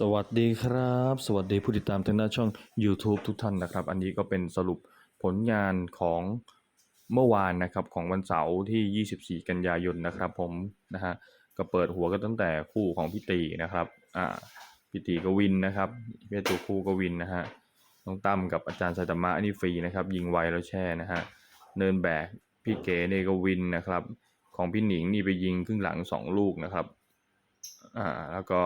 สวัสดีครับ สวัสดีผู้ติดตามทางหน้าช่อง YouTube ทุกท่านนะครับ อันนี้ก็เป็นสรุปผลงานของเมื่อวานนะครับของวันเสาร์ที่ 24 กันยายนนะครับ ผมนะฮะก็เปิดหัวก็ตั้งแต่คู่ของพี่ตีนะครับอ่าพี่ตีกวินนะครับเพื่ตัวคู่กวินนะฮะน้องตั้มกับอาจารย์ไซตามะนนี้ฟรีนะครับ ยิงไวแล้วแช่นะฮะเนินแบกพี่เก๋เนี่ก็วินนะครับ ของพี่หนิงนี่ไปยิงครึ่งหลังสองลูกนะครับอ่าแล้วก็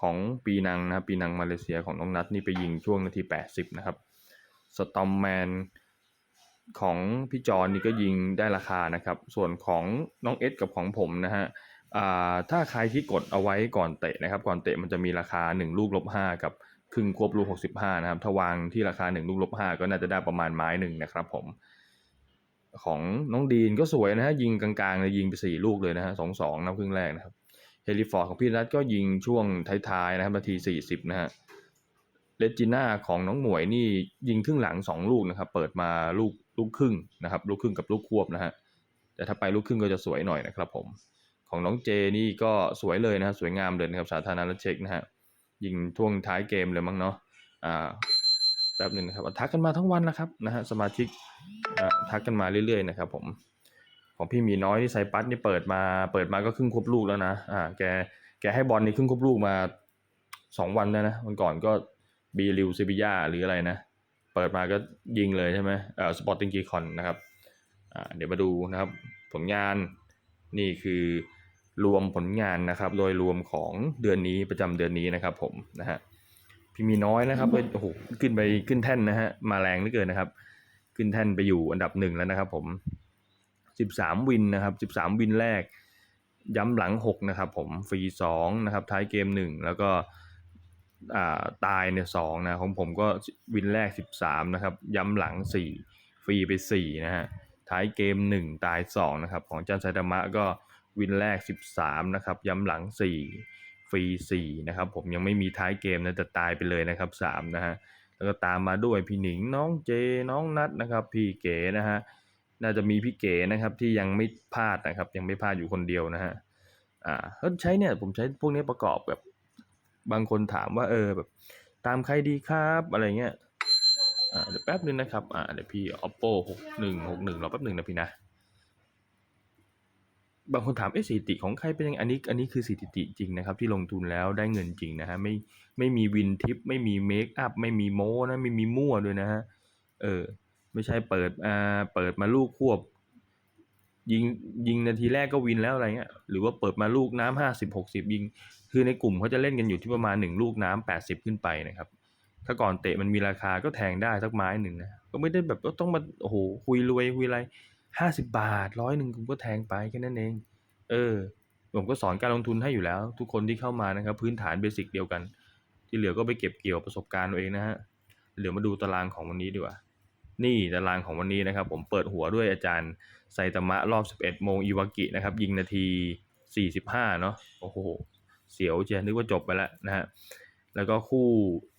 ของปีนังนะครับปีนังมาเลเซียของน้องนัทนี่ไปยิงช่วงนาที 80 นะครับสตอมแมนของพี่จอนนี่ก็ยิงได้ราคานะครับ ส่วนของน้องเอสกับของผมนะฮะถ้าใครที่กดเอาไว้ก่อนเตะนะครับ ก่อนเตะมันจะมีราคา 1 ลูกลบ5กับครึ่งควบลูก 65 นะครับ ถ้าวางที่ราคา 1 ลูกลบ5ก็น่าจะได้ประมาณไม้หนึ่งนะครับผม ของน้องดีนก็สวยนะฮะยิงกลางๆเลยยิงไปสี่ลูกเลยนะฮะสองสองนะครึ่งแรกนะครับ ฮลิฟอร์ดของพี่นัทก็ยิงช่วงท้ายๆนะครับนาที 40 นะฮะเลจิน่าของน้องหมวยนี่ยิงครึ่งหลัง 2 ลูกนะครับ เปิดมาลูกลูกครึ่งนะครับ ลูกครึ่งกับลูกควบนะฮะแต่ถ้าไปลูกครึ่งก็จะสวยหน่อยนะครับผมของน้องเจนี่ก็สวยเลยนะฮะสวยงามเลยนะครับสาธารณรัฐเช็กนะฮะยิงช่วงท้ายเกมเลยมั้งเนาะอ่าแป๊บหนึ่งนะครับทักกันมาทั้งวันนะครับนะฮะสมาชิกอ่าทักกันมาเรื่อยๆนะครับผม ของพี่หมีน้อยที่ไซปัสนี่เปิดมา เปิดมาก็ครึ่งควบลูกแล้วนะ อ่า แก แกให้บอลในครึ่งควบลูกมาสองวันแล้วนะ วันก่อนก็บีริวเซบียาหรืออะไรนะ เปิดมาก็ยิงเลยใช่ไหมเอ่อสปอร์ติงกีคอนนะครับ อ่า เดี๋ยวมาดูนะครับ ผลงานนี่คือรวมผลงานนะครับ โดยรวมของเดือนนี้ประจำเดือนนี้นะครับ ผมนะฮะพี่มีน้อยนะครับก็โอ้โหขึ้นไปขึ้นแท่นนะฮะมาแรงเหลือเกินนะครับ ขึ้นแท่นไปอยู่อันดับหนึ่งแล้วนะครับ ผม 13 วินนะครับ 13 วินแรก ย้ำหลัง 6 นะครับผมฟรี2นะครับท้ายเกม 1 แล้วก็ตายเนี่ยสองนะของผมก็วินแรก 13 นะครับ ย้ำหลัง 4 ฟรีไป 4 นะฮะท้ายเกม 1 ตาย 2 นะครับ ของจันไซตามะก็วินแรก 13 นะครับ ย้ำหลัง 4 ฟรี 4 นะครับ ผมยังไม่มีท้ายเกมนะแต่ตายไปเลยนะครับ3นะฮะแล้วก็ตามมาด้วยพี่หนิงน้องเจน้องนัทนะครับ พี่เก๋นะฮะ น่าจะมีพี่เก๋นะครับที่ยังไม่พลาดนะครับ ยังไม่พลาดอยู่คนเดียวนะฮะอ่าก็ใช้เนี่ยผมใช้พวกนี้ประกอบแบบบางคนถามว่าเออแบบ ตามใครดีครับอะไรเงี้ยอ่าเดี๋ยวแป๊บนึงนะครับอ่าเดี๋ยวพี่ oppo หกหนึ่งหกหนึ่งรอแป๊บหนึ่งนะพี่นะ บางคนถามเอ๊ะสถิติของใครเป็นยังไงอันนี้อันนี้คือสถิติจริงนะครับ ที่ลงทุนแล้วได้เงินจริงนะฮะไม่ไม่มีวินทิปไม่มีเมคอัพไม่มีโม้นะไม่มีมั่วด้วยนะฮะเออ ไม่ใช่เปิดอ่าเปิดมาลูกควบ ยิงยิงนาทีแรกก็วินแล้วอะไรเงี้ยหรือว่าเปิดมาลูกน้ำห้าสิบหกสิบยิง คือในกลุ่มเขาจะเล่นกันอยู่ที่ประมาณหนึ่งลูกน้ำแปดสิบขึ้นไปนะครับ ถ้าก่อนเตะมันมีราคาก็แทงได้สักไม้หนึ่งนะก็ไม่ได้แบบว่าต้องมาโอ้โหคุยรวยคุยอะไรห้าสิบาทร้อยหนึ่งผมก็แทงไปแค่นั้นเอง เออ ผมก็สอนการลงทุนให้อยู่แล้ว ทุกคนที่เข้ามานะครับ พื้นฐานเบสิกเดียวกัน ที่เหลือก็ไปเก็บเกี่ยวประสบการณ์เอาเองนะฮะเดี๋ยวมาดูตารางของวันนี้ดีกว่า นี่ตารางของวันนี้นะครับ ผมเปิดหัวด้วยอาจารย์ไซตามะรอบ 11 โมงอิวากินะครับ ยิงนาที 45 เนาะโอ้โห เสียวเชียนึกว่าจบไปแล้วนะฮะแล้วก็คู่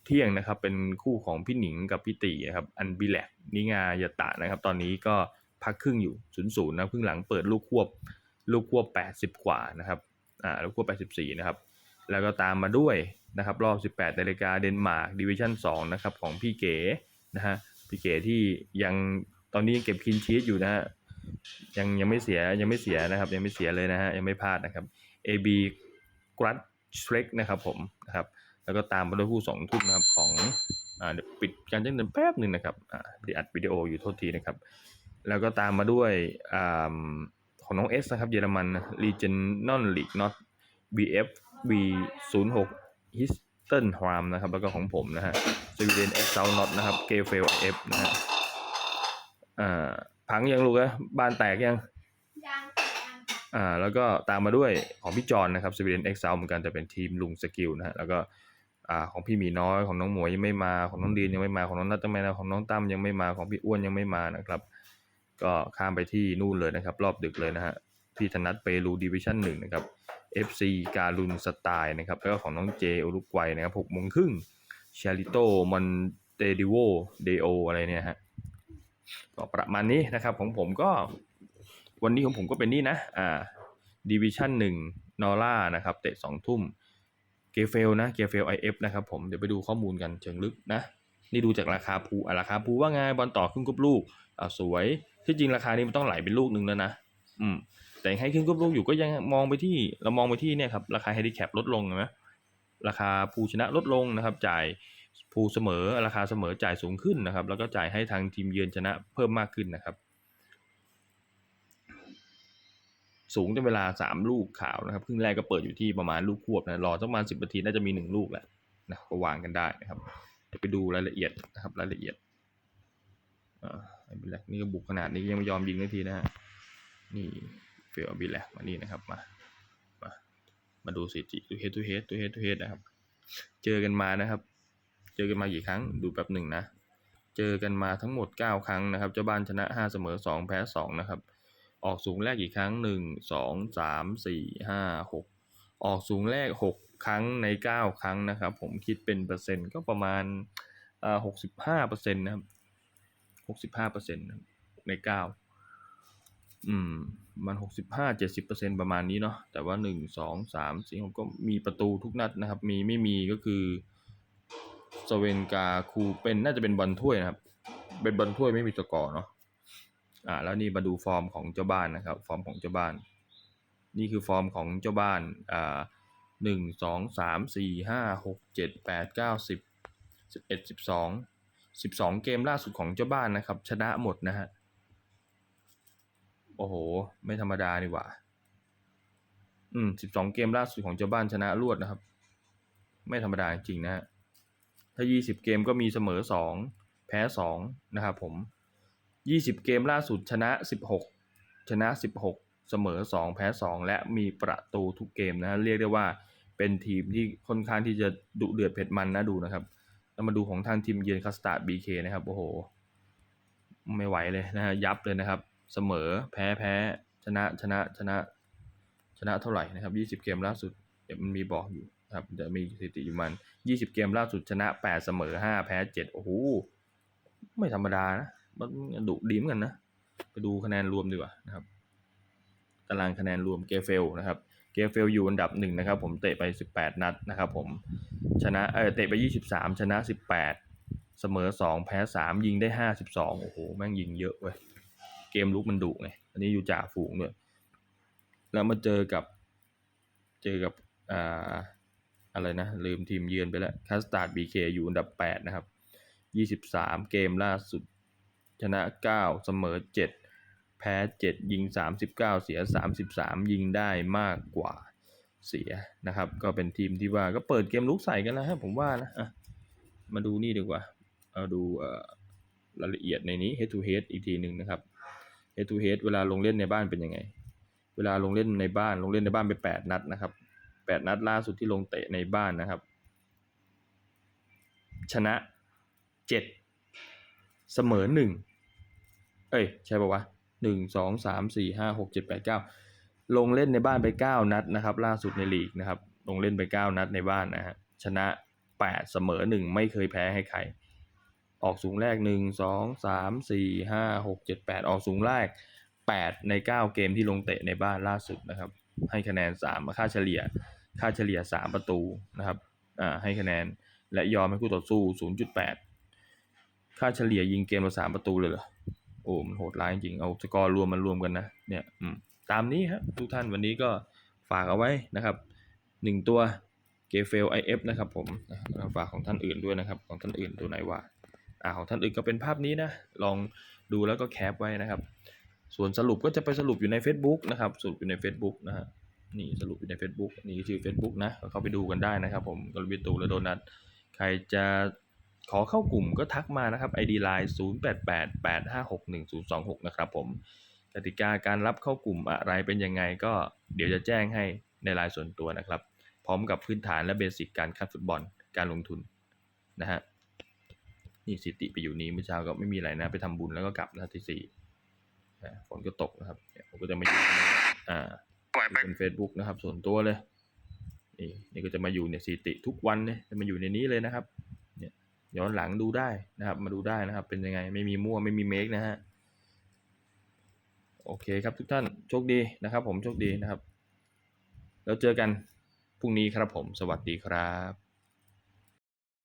เที่ยงนะครับ เป็นคู่ของพี่หนิงกับพี่ตีนะครับ อันบิแลกนิงายตะนะครับ ตอนนี้ก็พักครึ่งอยู่0ูนย์นะครึ่งหลังเปิดลูกควบลูกควบ 80 กว่านะครับอ่าลูกควบ 84 นะครับ แล้วก็ตามมาด้วยนะครับ รอบ 18นาฬิกาเดนมาร์กดิวิชั่น2นะครับ ของพี่เก๋นะฮะ พี่เก๋ที่ยังตอนนี้ยังเก็บคินชีสอยู่นะฮะยังยังไม่เสียยังไม่เสียนะครับ ยังไม่เสียเลยนะฮะยังไม่พลาดนะครับ AB กรัดเทรกนะครับผมนะครับแล้วก็ตามมาด้วยคู่สองทุ่มนะครับของอ่าเดี๋ยวปิดการแจ้งเตือนแป๊บหนึ่งนะครับอ่าเดี๋ยวอัดวิดีโออยู่โทษทีนะครับ แล้วก็ตามมาด้วยอ่าของน้องเอสนะครับเยอรมันรีเจนนอ นลีกน็อต BF B 0 6ฮิสตันฮรามนะครับ แล้วก็ของผมนะฮะสวีเดนเอ็กซ์เซลน็อตนะครับเกเฟลเอฟนะฮะอ่าพังยังลูกอะบ้านแตกยังยังยังอ่าแล้วก็ตามมาด้วยของพี่จอนนะครับสวีเดนเอ็กซ์เซลเหมือนกันแต่เป็นทีมลุงสกิลนะฮะแล้วก็อ่าของพี่หมีน้อยของน้องหมวยยังไม่มาของน้องดีนยังไม่มาของน้องนัทยังไม่มาของน้องตั้มยังไม่มาของพี่อ้วนยังไม่มานะครับ ก็ข้ามไปที่นู่นเลยนะครับ รอบดึกเลยนะฮะ พี่ธนัทเปรูดิวิชั่นหนึ่งนะครับ FC การุนสไตล์นะครับแล้วก็ของน้องเจอุรุกวัยนะครับหกโมงครึ่งชาริโตมอนเตดิโวเดโออะไรเนี่ยฮะก็ประมาณนี้นะครับของผมก็วันนี้ของผมก็เป็นนี่นะอ่าดิวิชั่นหนึ่งนอร่านะครับเตะสองทุ่มเกเฟลนะเกเฟล IF นะครับผมเดี๋ยวไปดูข้อมูลกันเชิงลึกนะ นี่ดูจากราคาภูอะราคาภูว่าไงบอลต่อครึ่งกรุ๊ปลูกอะสวยที่จริงราคานี้มันต้องไหลเป็นลูกหนึ่งแล้วนะ อืม แต่ยังให้ครึ่งกรุ๊ปลูกอยู่ก็ยังมองไปที่เรามองไปที่เนี่ยครับราคาเฮดิแคปลดลงเห็นไหมราคาภูชนะลดลงนะครับ จ่ายภูเสมอราคาเสมอจ่ายสูงขึ้นนะครับ แล้วก็จ่ายให้ทางทีมเยือนชนะเพิ่มมากขึ้นนะครับ สูงจนเวลาสามลูกข่าวนะครับครึ่งแรกก็เปิดอยู่ที่ประมาณลูกควบนะรอสักประมาณสิบนาทีน่าจะมีหนึ่งลูกแหละนะก็วางกันได้นะครับไปดูรายละเอียดนะครับรายละเอียดอ่าไม่เป็นไรนี่ก็บุกขนาดนี้ยังไม่ยอมยิงนาทีนะฮะนี่ เฟลบิแลกมานี่นะครับมามามาดูสถิติดูเฮดทูเฮดทูเฮดทูเฮดนะครับ เจอกันมานะครับ เจอกันมากี่ครั้งดูแป๊บหนึ่งนะ เจอกันมาทั้งหมด 9 ครั้งนะครับเจ้าบ้านชนะ 5 เสมอ 2 แพ้ 2 นะครับ ออกสูงแรกกี่ครั้ง 1 2 3 4 5 6 ออกสูงแรก 6 ครั้งใน 9 ครั้งนะครับ ผมคิดเป็นเปอร์เซ็นต์ก็ประมาณอ่า65เปอร์เซ็นต์นะครับ65เปอร์เซ็นต์ใน9 อืมมันหกสิบห้าเจ็ดสิบเปอร์เซ็นประมาณนี้เนาะแต่ว่าหนึ่งสองสามสี่หกก็มีประตูทุกนัดนะครับ มีไม่มีก็คือสเวนกาคูเป็นน่าจะเป็นบอลถ้วยนะครับ เป็นบอลถ้วยไม่มีสกอร์เนาะอ่าแล้วนี่มาดูฟอร์มของเจ้าบ้านนะครับ ฟอร์มของเจ้าบ้าน นี่คือฟอร์มของเจ้าบ้านอ่าหนึ่งสองสามสี่ห้าหกเจ็ดแปดเก้าสิบสิบเอ็ดสิบสองสิบสองเกมล่าสุดของเจ้าบ้านนะครับ ชนะหมดนะฮะ อ้โห ไม่ธรรมดานี่หว่า อืมสิบสองเกมล่าสุดของเจ้าบ้านชนะรวดนะครับ ไม่ธรรมดาจริงนะฮะถ้ายี่สิบเกมก็มีเสมอสองแพ้สองนะครับผมยี่สิบเกมล่าสุดชนะสิบหกชนะสิบหกเสมอสองแพ้สองและมีประตูทุกเกมนะเรียกได้ว่าเป็นทีมที่ค่อนข้างที่จะดุเดือดเผ็ดมันนะดูนะครับแล้วมาดูของทางทีมเยือนคาสตาบีเคนะครับโอ้โห ไม่ไหวเลยนะฮะยับเลยนะครับ เสมอแพ้แพ้ชนะชนะชนะชนะเท่าไหร่นะครับยี่สิบเกมล่าสุดเดี๋ยวมันมีบอกอยู่นะครับเดี๋ยวมีสถิติอยู่มันยี่สิบเกมล่าสุดชนะแปดเสมอห้าแพ้เจ็ดโอ้โห ไม่ธรรมดานะ มันดุดีเหมือนกันนะ ไปดูคะแนนรวมดีกว่านะครับ ตารางคะแนนรวมเกเฟลนะครับ เกเฟลอยู่อันดับหนึ่งนะครับ ผมเตะไปสิบแปดนัดนะครับ ผม ชนะ เออเตะไปยี่สิบสามชนะสิบแปดเสมอสองแพ้สามยิงได้ห้าสิบสองโอ้โห แม่งยิงเยอะเว้ย เกมลุกมันดุไงอันนี้อยู่จ่าฝูงด้วยแล้วมาเจอกับ เจอกับอ่าอะไรนะ ลืมทีมเยือนไปแล้วคัสตาร์ดบีเคอยู่อันดับ 8 นะครับ 23 เกมล่าสุด ชนะ 9 เสมอ 7 แพ้ 7 ยิง 39 เสีย 33 ยิงได้มากกว่าเสียนะครับ ก็เป็นทีมที่ว่าก็เปิดเกมลุกใส่กันแล้วฮะผมว่านะะมาดูนี่ดีกว่า เอาดูอ่อรายละเอียดในนี้ head to head อีกทีหนึ่งนะครับ head to head เวลาลงเล่นในบ้านเป็นยังไง เวลาลงเล่นในบ้านลงเล่นในบ้านไปแปดนัดนะครับแปดนัดล่าสุดที่ลงเตะในบ้านนะครับ ชนะเจ็ดเสมอหนึ่งเอ้ย ใช่ป่าวะหนึ่งสองสามสี่ห้าหกเจ็ดแปดเก้าลงเล่นในบ้านไปเก้านัดนะครับ ล่าสุดในลีกนะครับ ลงเล่นไปเก้านัดในบ้านนะฮะชนะแปดเสมอหนึ่งไม่เคยแพ้ให้ใคร ออกสูงแรกหนึ่งสองสามสี่ห้าหกเจ็ดแปดออกสูงแรกแปดในเก้าเกมที่ลงเตะในบ้านล่าสุดนะครับ ให้คะแนนสามค่าเฉลี่ย ค่าเฉลี่ยสามประตูนะครับอ่าให้คะแนนและยอมให้คู่ต่อสู้ศูนย์จุดแปดค่าเฉลี่ยยิงเกมละสามประตูเลยเหรอโอ้มันโหดร้ายจริงเอาสกอร์รวมมันรวมกันนะเนี่ยอืมตามนี้ครับทุกท่านวันนี้ก็ฝากเอาไว้นะครับหนึ่งตัวเกเฟลไอเอฟนะครับผมอะฝากของท่านอื่นด้วยนะครับ ของท่านอื่นตัวไหนว่า อ่าของท่านอื่นก็เป็นภาพนี้นะ ลองดูแล้วก็แคปไว้นะครับ ส่วนสรุปก็จะไปสรุปอยู่ใน Facebook นะครับ สรุปอยู่ใน Facebook นะฮะ นี่สรุปอยู่ใน Facebook นี่ชื่อ Facebook นะ เข้าไปดูกันได้นะครับผมกลบิตูและโดนัท ใครจะขอเข้ากลุ่มก็ทักมานะครับ ID Line 0888561026 นะครับผมกติกาการรับเข้ากลุ่มอะไรเป็นยังไงก็เดี๋ยวจะแจ้งให้ในลน์ส่วนตัวนะครับ พร้อมกับพื้นฐานและเบสิกการคัดฟุตบอลการลงทุนนะฮะ นี่สิติไปอยู่นี้เมื่อเช้าก็ไม่มีอะไรนะ ไปทำบุญแล้วก็กลับนะที่สี่นะฝนก็ตกนะครับเนี่ยผมก็จะมาอยู่ตรงนี้อ่าเป็น Facebook นะครับ ส่วนตัวเลย นี่นี่ก็จะมาอยู่เนี่ยสิติทุกวันเนี่ยจะมาอยู่ในนี้เลยนะครับ เนี่ยย้อนหลังดูได้นะครับ มาดูได้นะครับ เป็นยังไงไม่มีมั่วไม่มีเมคนะฮะโอเคครับทุกท่านโชคดีนะครับ ผมโชคดีนะครับ แล้วเจอกันพรุ่งนี้ครับผม สวัสดีครับ